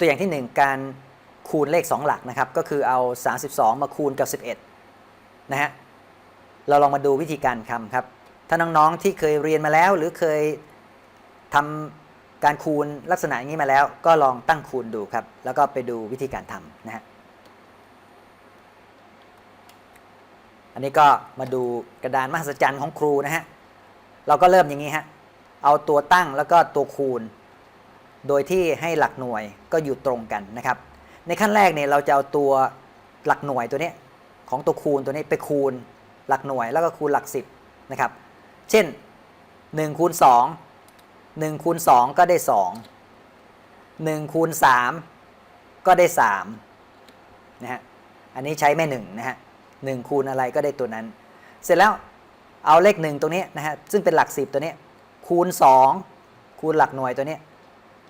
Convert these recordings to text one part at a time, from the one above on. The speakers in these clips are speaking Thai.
ตัวอย่างที่ 1 การคูณเลข 2 หลักนะครับ ก็คือเอา 32 มาคูณกับ 11 นะฮะ เราลองมาดูวิธีการทำครับ ถ้าน้องๆที่เคยเรียนมาแล้วหรือเคยทำการคูณลักษณะอย่างนี้มาแล้ว ก็ลองตั้งคูณดูครับ แล้วก็ไปดูวิธีการทำนะฮะ อันนี้ก็มาดูกระดานมหัศจรรย์ของครูนะฮะ เราก็เริ่มอย่างนี้ฮะ เอาตัวตั้งแล้วก็ตัวคูณ โดยที่ให้หลักหน่วยก็อยู่ตรงกันนะครับ ในขั้นแรกเนี่ยเราจะเอาตัวหลักหน่วยตัวนี้ของตัวคูณตัวนี้ไปคูณหลักหน่วยแล้วก็คูณหลัก 10นะครับ เช่น1คูณ2 1คูณ2 ก็ได้ 2 1คูณ3 ก็ได้3นะฮะ อันนี้ใช้แม่หนึ่งนะฮะหนึ่งคูณอะไรก็ได้ตัวนั้น เสร็จแล้วเอาเลขหนึ่งตัวนี้นะฮะ ซึ่งเป็นหลักสิบตัวนี้ คูณ 2 คูณหลักหน่วยตัวนี้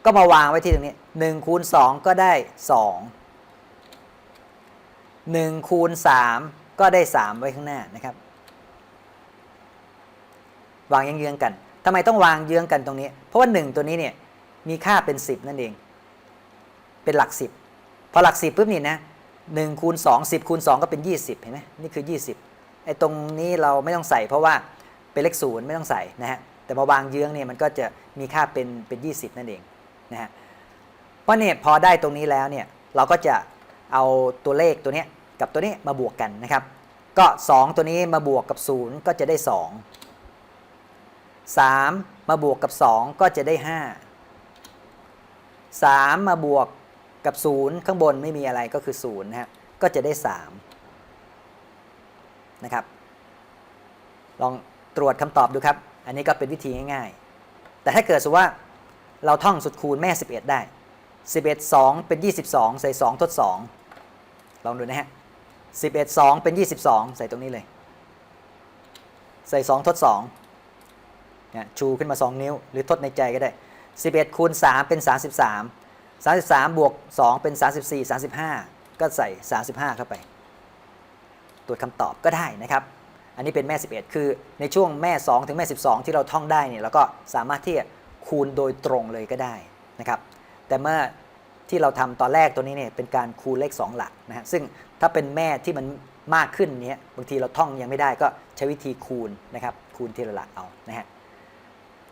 ก็มาวางไว้ที่ตรงนี้1คูณ2ก็ได้ 2 1คูณ3ก็ได้ 3 ไว้ข้างหน้านะครับ วางเยื้องๆกันทำไมต้องวางเยื้องกันตรงนี้ เพราะว่า 1 ตัวนี้เนี่ยมีค่าเป็น 10 นั่นเอง เป็นหลัก 10 พอหลัก 10ปุ๊บนี่นะ1คูณ2 10คูณ2ก็เป็น 20 เห็นไหมนี่คือ 20 ไอ้ตรงนี้เราไม่ต้องใส่เพราะว่าเป็นเลขศูนย์ไม่ต้องใส่นะฮะ แต่มาวางเยื้องเนี่ยมันก็จะมีค่าเป็นเป็น 20 นั่นเอง นะฮะเพราะเนี่ยพอได้ตรงนี้แล้วเนี่ยเราก็จะเอาตัวเลขตัวนี้กับตัวนี้มาบวกกันนะครับ ก็ 2 ตัวนี้มาบวกกับ 0 ก็จะได้ 2 3 มาบวกกับ 2 ก็จะได้ 5 3 มาบวกกับ 0 ข้างบนไม่มีอะไรก็คือ0นะฮะก็จะได้3นะครับ ลองตรวจคำตอบดูครับ อันนี้ก็เป็นวิธีง่ายๆ แต่ถ้าเกิดสมมติว่า เราท่องสุดคูณแม่ 11 ได้ 11 2 เป็น 22 ใส่ 2 ทด 2 ลองดูนะฮะ 11 2 เป็น 22 ใส่ตรงนี้เลย ใส่ 2 ทด2เนี่ยชูขึ้นมา 2 นิ้ว หรือทดในใจก็ได้ 11 คูณ 3 เป็น 33 33 บวก 2 เป็น 34 35 ก็ใส่ 35 เข้าไป ตรวจคำตอบก็ได้นะครับ อันนี้เป็นแม่ 11 คือในช่วงแม่ 2 ถึงแม่ 12 ที่เราท่องได้เนี่ยเราก็สามารถที่จะ คูณโดยตรงเลยก็ได้นะครับแต่เมื่อที่เราทำตอนแรกตัวนี้เนี่ยเป็นการคูณเลข 2 หลักนะฮะซึ่งถ้าเป็นแม่ที่มันมากขึ้นเนี้ยบางทีเราท่องยังไม่ได้ก็ใช้วิธีคูณนะครับคูณทีละหลักเอานะฮะ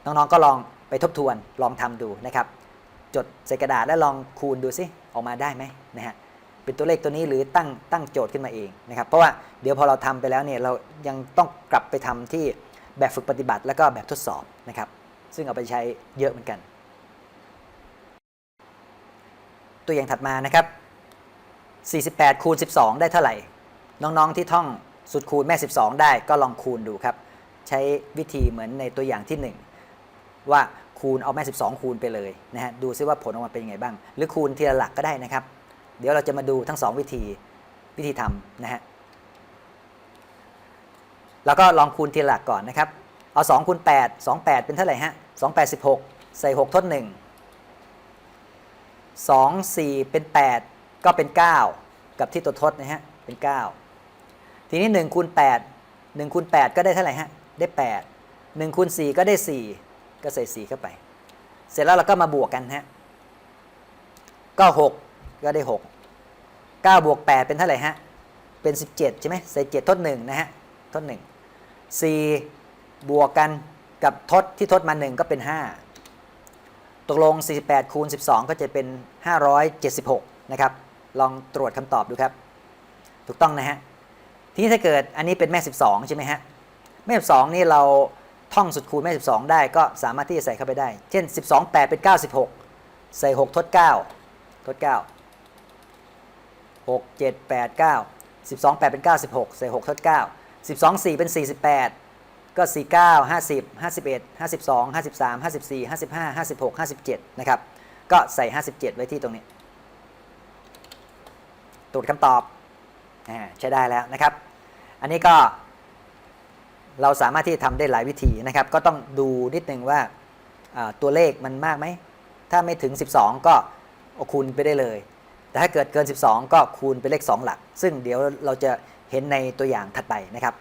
น้องๆก็ลองไปทบทวนลองทำดูนะครับ จดใส่กระดาษแล้วลองคูณดูสิออกมาได้ไหมนะฮะเป็นตัวเลขตัวนี้หรือตั้งตั้งโจทย์ขึ้นมาเองนะครับเพราะว่าเดี๋ยวพอเราทำไปแล้วเนี่ยเรายังต้องกลับไปทำที่แบบฝึกปฏิบัติแล้วก็แบบทดสอบนะครับ ซึ่งเอาไปใช้เยอะเหมือนกัน ตัวอย่างถัดมานะครับ 48 คูณ 12 ได้เท่าไหร่ น้องๆที่ท่องสุดคูณแม่ 12 ได้ก็ลองคูณดูครับ ใช้วิธีเหมือนในตัวอย่างที่ 1 ว่าคูณเอาแม่ 12 คูณไปเลยนะฮะดูซิว่าผลออกมาเป็นยังไงบ้าง หรือคูณทีละหลักก็ได้นะครับ เดี๋ยวเราจะมาดูทั้ง 2 วิธีวิธีทำนะฮะแล้วก็ลองคูณทีละหลักก่อนนะครับ เอา2คูณ8 2 8 เป็นเท่าไหร่ฮะ2 8 16 ใส่ 6 ทด 1 2 4 เป็น 8 ก็เป็น 9 กับที่ตัวทดนะฮะ เป็น 9 ทีนี้1คูณ8 1คูณ8 ก็ได้เท่าไหร่ฮะ ได้ 8 1คูณ4 ก็ได้ 4 ก็ใส่ 4 เข้าไป เสร็จแล้วเราก็มาบวกกันฮะ ก็ 6 ก็ได้ 6 9 บวก 8 เป็นเท่าไหร่ฮะ เป็น 17 ใช่ไหมใส่ 7 ทด 1 นะฮะ ทด 1 4 บวกกันกับทดที่ทดมา 1 ก็เป็น 5 ตกลง 48 คูณ 12 ก็จะเป็น 576 นะครับ ลองตรวจคำตอบดูครับ ถูกต้องนะฮะ ทีนี้ถ้าเกิดอันนี้เป็นแม่ 12 ใช่ไหมฮะ แม่ 12 นี่เราท่องสุดคูณแม่ 12 ได้ก็สามารถที่จะใส่เข้าไปได้ เช่น 12 8 เป็น 96 ใส่ 6 ทด 9 ทด 9 6 7 8 9 12 8 เป็น 96 ใส่ 6 ทด 9 12 4 เป็น 48 ก็ 49 50 51 52 53 54 55 56 57 นะครับ ก็ใส่ 57 ไว้ที่ตรงนี้ ตรวจคำตอบอใช้ได้แล้วนะครับ อันนี้ก็ เราสามารถที่จะทำได้หลายวิธีนะครับ ก็ต้องดูนิดนึงว่าตัวเลขมันมากไหม ถ้าไม่ถึง 12 ก็คูณไปได้เลย แต่ถ้าเกิดเกิน 12 ก็คูณเป็นเลข 2 หลัก ซึ่งเดี๋ยวเราจะเห็นในตัวอย่างถัดไปนะครับ